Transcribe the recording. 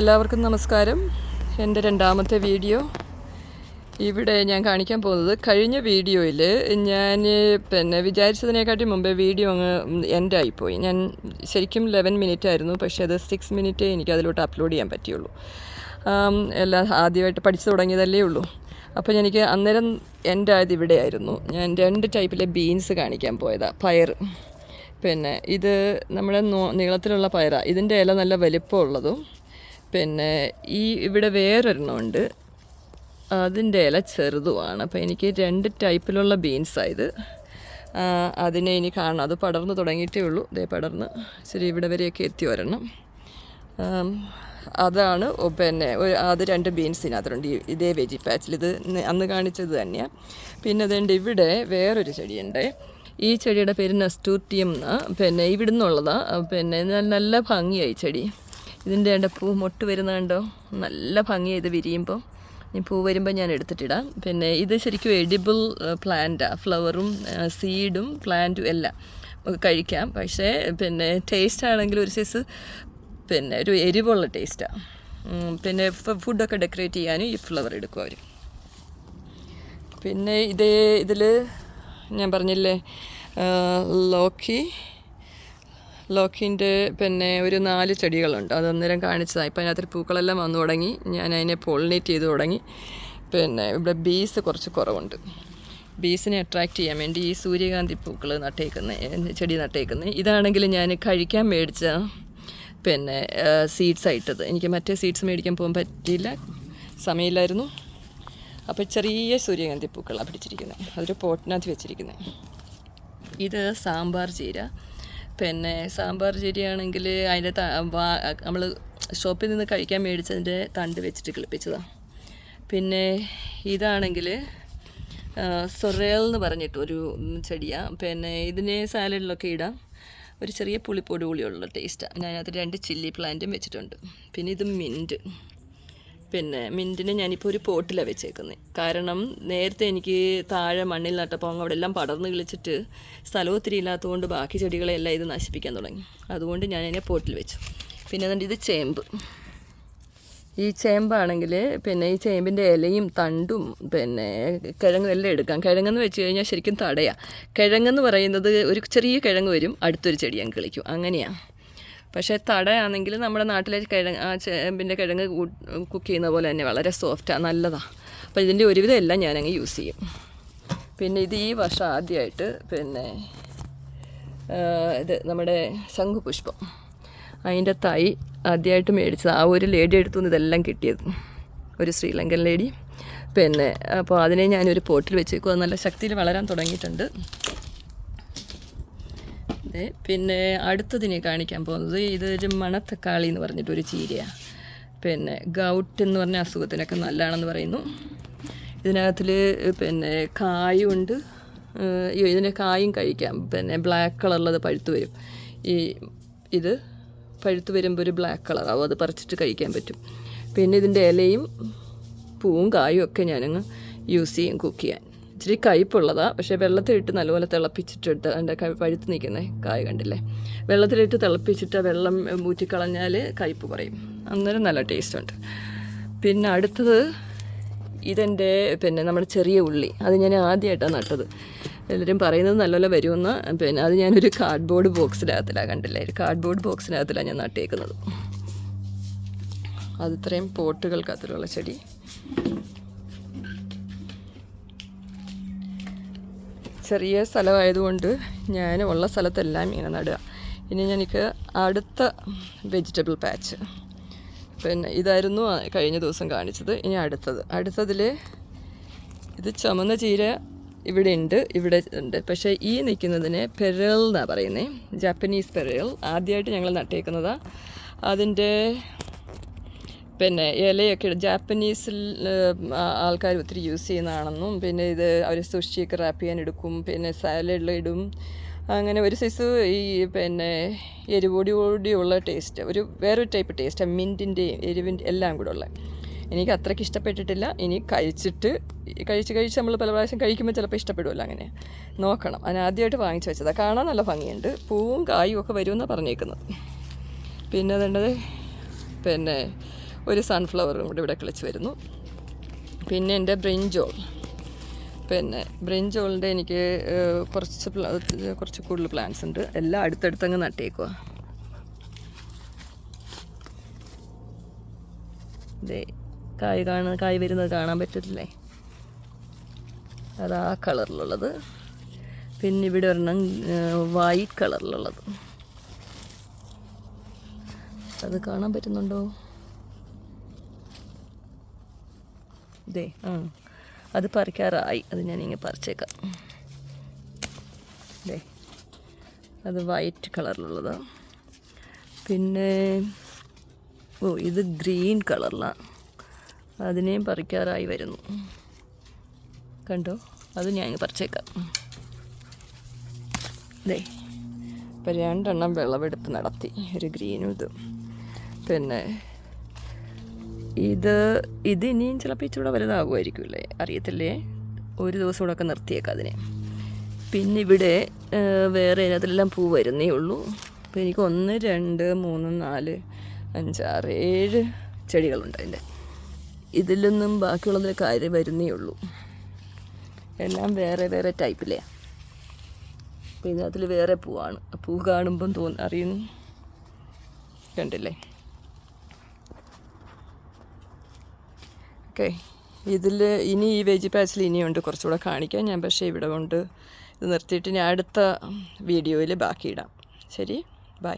എല്ലാവർക്കും നമസ്കാരം. എന്റെ രണ്ടാമത്തെ വീഡിയോ. ഇവിടെ ഞാൻ കാണിക്കാൻ പോകുന്നത് കഴിഞ്ഞ വീഡിയോയിൽ ഞാൻ പിന്നെ വിചാരിച്ചതിനെക്കാട്ടി മുമ്പേ വീഡിയോ അങ്ങ് എൻഡായിപ്പോയി. ഞാൻ ശരിക്കും ലെവൻ മിനിറ്റ് ആയിരുന്നു പക്ഷേ അത് സിക്സ് മിനിറ്റ് എനിക്ക് അതിലോട്ട് അപ്ലോഡ് ചെയ്യാൻ പറ്റിയുള്ളൂ. എല്ലാം ആദ്യമായിട്ട് പഠിച്ചു തുടങ്ങിയതല്ലേ ഉള്ളൂ. അപ്പോൾ എനിക്ക് അന്നേരം എന്റെ ആയത് ഇവിടെയായിരുന്നു. ഞാൻ രണ്ട് ടൈപ്പിലെ ബീൻസ് കാണിക്കാൻ പോയതാണ് പയർ പിന്നെ ഇത് നമ്മുടെ നീളത്തിലുള്ള പയറാണ് ഇതിന്റെ ഇല നല്ല വലിപ്പമുള്ളതും പിന്നെ ഈ ഇവിടെ വേറൊരെണ്ണമുണ്ട് അതിന്റെ ഇല ചെറുതുമാണ്. അപ്പോൾ എനിക്ക് രണ്ട് ടൈപ്പിലുള്ള ബീൻസായത് അതിനെ ഇനി കാണണം. അത് പടർന്നു തുടങ്ങിയിട്ടേ ഉള്ളൂ. ഇതേ പടർന്ന്. ശരി ഇവിടെ വരെയൊക്കെ എത്തി വരണം അതാണ് പിന്നെ അത് രണ്ട് ബീൻസിനകത്തുണ്ട് ഈ ഇതേ വെജി പാച്ചിൽ. ഇത് അന്ന് കാണിച്ചത് തന്നെയാണ് പിന്നെ അതുകൊണ്ട് ഇവിടെ വേറൊരു ചെടിയുണ്ട്. ഈ ചെടിയുടെ പേര് നസ്റ്റൂർട്ടിയം എന്നാണ് പിന്നെ ഇവിടുന്നുള്ളതാണ് പിന്നെ നല്ല ഭംഗിയായി ചെടി. ഇതിന്റെ എന്റെ പൂ മൊട്ട് വരുന്ന കണ്ടോ? നല്ല ഭംഗി ഇത് വിരിയുമ്പോൾ ഈ പൂ വരുമ്പോൾ ഞാൻ എടുത്തിട്ടിടാം. പിന്നെ ഇത് ശരിക്കും എഡിബിൾ പ്ലാന്റാണ് ഫ്ലവറും സീഡും പ്ലാന്റും എല്ലാം നമുക്ക് കഴിക്കാം. പക്ഷേ പിന്നെ ടേസ്റ്റ് ആണെങ്കിൽ ഒരു സൈസ് പിന്നെ ഒരു എരിവുള്ള ടേസ്റ്റാണ് പിന്നെ ഫുഡൊക്കെ ഡെക്കറേറ്റ് ചെയ്യാനും ഈ ഫ്ലവർ എടുക്കും അവർ പിന്നെ ഇതേ ഇതിൽ ഞാൻ പറഞ്ഞില്ലേ ലോക്കി ലോക്കിന്റെ പിന്നെ ഒരു നാല് ചെടികളുണ്ട്. അത് അന്നേരം കാണിച്ചതാണ് ഇപ്പം അതിനകത്ത് പൂക്കളെല്ലാം വന്നു തുടങ്ങി. ഞാൻ അതിനെ പോളിനേറ്റ് ചെയ്ത് തുടങ്ങി. പിന്നെ ഇവിടെ ബീസ് കുറച്ച് കുറവുണ്ട്. ബീസിനെ അട്രാക്റ്റ് ചെയ്യാൻ വേണ്ടി ഈ സൂര്യകാന്തി പൂക്കൾ നട്ടേക്കുന്നത് ചെടി നട്ടേക്കുന്നത് ഇതാണെങ്കിൽ ഞാൻ കഴിക്കാൻ മേടിച്ച പിന്നെ സീഡ്സ് ആയിട്ടത് എനിക്ക് മറ്റേ സീഡ്സ് മേടിക്കാൻ പോകാൻ പറ്റിയില്ല. സമയമില്ലായിരുന്നു. അപ്പോൾ ചെറിയ സൂര്യകാന്തി പൂക്കളാണ് പിടിച്ചിരിക്കുന്നത് അതൊരു പോട്ടിനകത്ത് വെച്ചിരിക്കുന്നത് ഇത് സാമ്പാർ ചീര. പിന്നെ സാമ്പാർ ചെരിയാണെങ്കിൽ അതിന്റെ നമ്മൾ ഷോപ്പിൽ നിന്ന് കഴിക്കാൻ മേടിച്ചതിന്റെ തണ്ട് വെച്ചിട്ട് കിളിപ്പിച്ചതാണ് പിന്നെ ഇതാണെങ്കിൽ സൊറേൽ എന്ന് പറഞ്ഞിട്ട് ഒരു ചെടിയാണ് പിന്നെ ഇതിനെ സാലഡിലൊക്കെ ഇടാം. ഒരു ചെറിയ പുളിപ്പൊടി പുളിയുള്ള ടേസ്റ്റാണ് അതിനകത്ത് രണ്ട് ചില്ലി പ്ലാന്റും വെച്ചിട്ടുണ്ട്. പിന്നെ ഇത് മിന്റ്. പിന്നെ മിന്റിനെ ഞാനിപ്പോൾ ഒരു പോട്ടിലാണ് വെച്ചേക്കുന്നത് കാരണം നേരത്തെ എനിക്ക് താഴെ മണ്ണിൽ നട്ടപ്പോൾ അവിടെ എല്ലാം പടർന്ന് കിളിച്ചിട്ട് സ്ഥലം ഒത്തിരി ഇല്ലാത്തതുകൊണ്ട് ബാക്കി ചെടികളെല്ലാം ഇത് നശിപ്പിക്കാൻ തുടങ്ങി. അതുകൊണ്ട് ഞാൻ അതിനെ പോട്ടിൽ വെച്ചു. പിന്നെ എന്നിട്ട് ഇത് ചേമ്പ്. ഈ ചേമ്പാണെങ്കിൽ പിന്നെ ഈ ചേമ്പിന്റെ ഇലയും തണ്ടും പിന്നെ കിഴങ്ങും എല്ലാം എടുക്കാം. കിഴങ്ങെന്ന് വെച്ച് കഴിഞ്ഞാൽ ശരിക്കും തടയാ. കിഴങ്ങെന്ന് പറയുന്നത് ഒരു ചെറിയ കിഴങ്ങ് വരും അടുത്തൊരു ചെടി ഞാൻ കിളിക്കും. അങ്ങനെയാണ് പക്ഷേ തടയാണെങ്കിൽ നമ്മുടെ നാട്ടിലെ കിഴങ്ങ് ആ ചേമ്പിന്റെ കിഴങ്ങ് കുക്ക് ചെയ്യുന്ന പോലെ തന്നെ വളരെ സോഫ്റ്റാണ് നല്ലതാണ് അപ്പോൾ ഇതിന്റെ ഒരുവിധം എല്ലാം ഞാനങ്ങ് യൂസ് ചെയ്യും. പിന്നെ ഇത് ഈ വർഷം ആദ്യമായിട്ട് പിന്നെ ഇത് നമ്മുടെ ശംഖുപുഷ്പം. അതിന്റെ തൈ ആദ്യമായിട്ട് മേടിച്ചത്. ആ ഒരു ലേഡി എടുത്തു നിന്ന് ഇതെല്ലാം കിട്ടിയത്. ഒരു ശ്രീലങ്കൻ ലേഡി. പിന്നെ അപ്പോൾ അതിനെ ഞാനൊരു പോട്ടിൽ വെച്ചേക്കും. അത് നല്ല ശക്തിയിൽ വളരാൻ തുടങ്ങിയിട്ടുണ്ട്. പിന്നെ അടുത്തതിനെ കാണിക്കാൻ പോകുന്നത് ഇതൊരു മണത്തക്കാളി എന്ന് പറഞ്ഞിട്ടൊരു ചീരയാണ് പിന്നെ ഗൗട്ട് എന്ന് പറഞ്ഞ അസുഖത്തിനൊക്കെ നല്ലതാണെന്ന് പറയുന്നു. ഇതിനകത്തിൽ പിന്നെ കായുണ്ട്. അയ്യോ ഇതിന്റെ കായും കഴിക്കാം. പിന്നെ ബ്ലാക്ക് കളറുള്ളത് പഴുത്ത് വരും. ഈ ഇത് പഴുത്ത് വരുമ്പോൾ ഒരു ബ്ലാക്ക് കളറാവും. അത് പറിച്ചിട്ട് കഴിക്കാൻ പറ്റും. പിന്നെ ഇതിന്റെ ഇലയും പൂവും കായും ഒക്കെ ഞാനങ്ങ് യൂസ് ചെയ്യും കുക്ക് ചെയ്യാൻ. ഇച്ചിരി കയ്പുള്ളതാണ് പക്ഷേ വെള്ളത്തിലിട്ട് നല്ലപോലെ തിളപ്പിച്ചിട്ടെടുത്ത് അതിന്റെ പഴുത്ത് നിൽക്കുന്ന കായ കണ്ടില്ലേ? വെള്ളത്തിലിട്ട് തിളപ്പിച്ചിട്ട് വെള്ളം ഊറ്റിക്കളഞ്ഞാൽ കയ്പ് കുറയും. അന്നേരം നല്ല ടേസ്റ്റ് ഉണ്ട്. പിന്നെ അടുത്തത് ഇതെന്റെ പിന്നെ നമ്മുടെ ചെറിയ ഉള്ളി. അത് ഞാൻ ആദ്യമായിട്ടാണ് നട്ടത്. എല്ലാവരും പറയുന്നത് നല്ലപോലെ വരുമെന്ന്. പിന്നെ അത് ഞാനൊരു കാർഡ്ബോർഡ് ബോക്സിനകത്തിലാണ് കണ്ടില്ലേ? ഒരു കാർഡ്ബോർഡ് ബോക്സിനകത്തിലാണ് ഞാൻ നട്ടേക്കുന്നത്. അത് ഇത്രയും പോട്ടുകൾക്കകത്തിലുള്ള ചെടി. ചെറിയ സ്ഥലമായതുകൊണ്ട് ഞാൻ ഉള്ള സ്ഥലത്തെല്ലാം ഇങ്ങനെ നടുക. ഇനി എനിക്ക് അടുത്ത വെജിറ്റബിൾ പാച്ച് പിന്നെ ഇതായിരുന്നു കഴിഞ്ഞ ദിവസം കാണിച്ചത്. ഇനി അടുത്തത്. അടുത്തതിൽ ഇത് ചുമന്ന ചീര ഇവിടെ ഉണ്ട് ഇവിടെ ഉണ്ട്. പക്ഷേ ഈ നിൽക്കുന്നതിനെ പെരൽ എന്നാണ് പറയുന്നത് ജാപ്പനീസ് പെരൽ. ആദ്യമായിട്ട് ഞങ്ങൾ നട്ടേക്കുന്നതാണ് അതിന്റെ പിന്നെ ഇലയൊക്കെ. ജാപ്പനീസിൽ ആൾക്കാർ ഒത്തിരി യൂസ് ചെയ്യുന്നതാണെന്നും പിന്നെ ഇത് അവർ സുഷിയൊക്കെ റാപ്പ് ചെയ്യാൻ എടുക്കും പിന്നെ സാലഡിൽ ഇടും. അങ്ങനെ ഒരു സൈസ് ഈ പിന്നെ എരിവോടി എരിവോടിയോടിയുള്ള ടേസ്റ്റ് ഒരു വേറൊരു ടൈപ്പ് ടേസ്റ്റ് മിന്റിന്റെയും എരിവിന്റെ എല്ലാം കൂടെ ഉള്ള. എനിക്ക് അത്രയ്ക്ക് ഇഷ്ടപ്പെട്ടിട്ടില്ല. ഇനി കഴിച്ചിട്ട് കഴിച്ച് കഴിച്ച് നമ്മൾ പല പ്രാവശ്യം കഴിക്കുമ്പോൾ ചിലപ്പോൾ ഇഷ്ടപ്പെടുമല്ലോ അങ്ങനെ. നോക്കണം. അതിന് ആദ്യമായിട്ട് വാങ്ങിച്ചു വെച്ചതാണ് കാണാൻ നല്ല ഭംഗിയുണ്ട്. പൂവും കായും ഒക്കെ വരുമെന്നാണ് പറഞ്ഞേക്കുന്നത്. പിന്നെ അതേണ്ടത് പിന്നെ ഒരു സൺഫ്ലവറും കൂടി ഇവിടെ കിളിച്ച് വരുന്നു. പിന്നെ എന്റെ ബ്രിഞ്ചോൾ പിന്നെ ബ്രിഞ്ചോളിന്റെ എനിക്ക് കുറച്ച് കുറച്ച് കൂടുതൽ പ്ലാന്റ്സ് ഉണ്ട്. എല്ലാം അടുത്തടുത്തങ്ങ് നട്ടേക്കുക ഇതേ കായ് കാണുന്ന കായ് വരുന്നത് കാണാൻ പറ്റത്തില്ലേ? അത് ആ കളറിലുള്ളത് പിന്നെ ഇവിടെ ഒരെണ്ണം വൈറ്റ് കളറിലുള്ളത് അത് കാണാൻ പറ്റുന്നുണ്ടോ? ഇതേ ആ. അത് പറിക്കാറായി. അത് ഞാനിങ്ങനെ പറിച്ചേക്കാം. ഇതേ അത് വൈറ്റ് കളറിലുള്ളതാണ് പിന്നെ ഓ ഇത് ഗ്രീൻ കളറിലാണ് അതിനെയും പറിക്കാറായി വരുന്നു. കണ്ടോ? അത് ഞാൻ പറിച്ചേക്കാം. ദേ ഇപ്പം രണ്ടെണ്ണം വിളവെടുപ്പ് നടത്തി. ഒരു ഗ്രീനും ഇതും. പിന്നെ ഇത് ഇത് ഇനിയും ചിലപ്പോൾ ഇച്ചിരൂടെ വലുതാകുമായിരിക്കുമല്ലേ അറിയത്തില്ലേ? ഒരു ദിവസം കൂടെ ഒക്കെ നിർത്തിയേക്കാം അതിനെ. പിന്നെ ഇവിടെ വേറെ ഇതിനകത്തെല്ലാം പൂ വരുന്നേ ഉള്ളൂ. അപ്പോൾ എനിക്ക് ഒന്ന് രണ്ട് മൂന്ന് നാല് അഞ്ചാറ് ഏഴ് ചെടികളുണ്ട് അതിന്റെ. ഇതിലൊന്നും ബാക്കിയുള്ളതിൽ കാര്യം വരുന്നേ ഉള്ളൂ. എല്ലാം വേറെ വേറെ ടൈപ്പിലെ അപ്പോൾ ഇതിനകത്തിൽ വേറെ പൂവാണ്. പൂ കാണുമ്പം തോന്നി അറിയുന്നു. കണ്ടില്ലേ? ഓക്കെ. ഇതിൽ ഇനി ഈ വെജി പാച്ചിൽ ഇനിയുണ്ട്. കുറച്ചുകൂടെ കാണിക്കാം. ഞാൻ പക്ഷേ ഇവിടെ കൊണ്ട് ഇത് നിർത്തിയിട്ട് ഞാൻ അടുത്ത വീഡിയോയിൽ ബാക്കി ഇടാം. ശരി? ബൈ